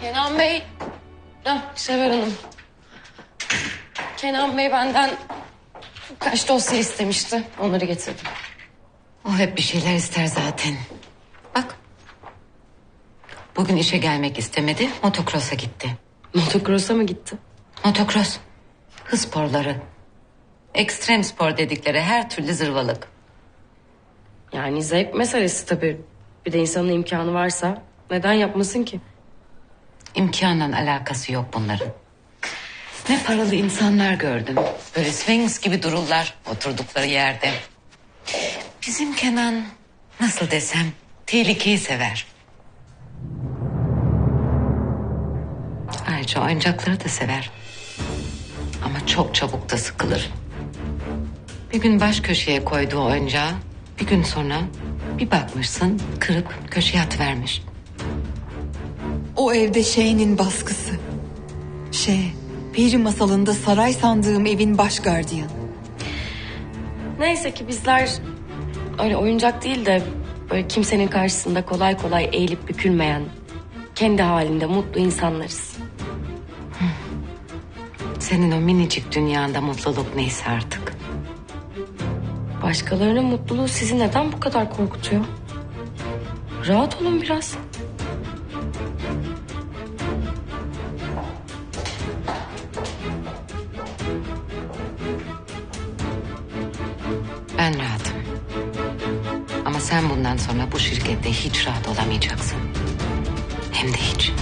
Kenan Bey. Ah, Sever Hanım. Kenan Bey benden kaç dosya istemişti. Onları getirdim. O hep bir şeyler ister zaten. Bak. Bugün işe gelmek istemedi, motocross'a gitti. Motocross'a mı gitti? Motocross, hız sporları. Ekstrem spor dedikleri her türlü zırvalık. Yani zevk meselesi tabii. Bir de insanın imkanı varsa neden yapmasın ki? İmkanla alakası yok bunların. Ne paralı insanlar gördüm. Böyle Sphinx gibi dururlar oturdukları yerde. Bizim Kenan nasıl desem tehlikeyi sever. Ayrıca oyuncakları da sever. Ama çok çabuk da sıkılır. Bir gün baş köşeye koyduğu oyuncağı bir gün sonra bir bakmışsın kırıp köşeye atıvermiş. O evde şeyinin baskısı. Şey, peri masalında saray sandığım evin baş gardiyanı. Neyse ki bizler öyle oyuncak değil de böyle kimsenin karşısında kolay kolay eğilip bükülmeyen, kendi halinde mutlu insanlarız. Senin o minicik dünyanda mutluluk neyse artık. Başkalarının mutluluğu sizi neden bu kadar korkutuyor? Rahat olun biraz. Ben rahatım. Ama sen bundan sonra bu şirkette hiç rahat olamayacaksın. Hem de hiç.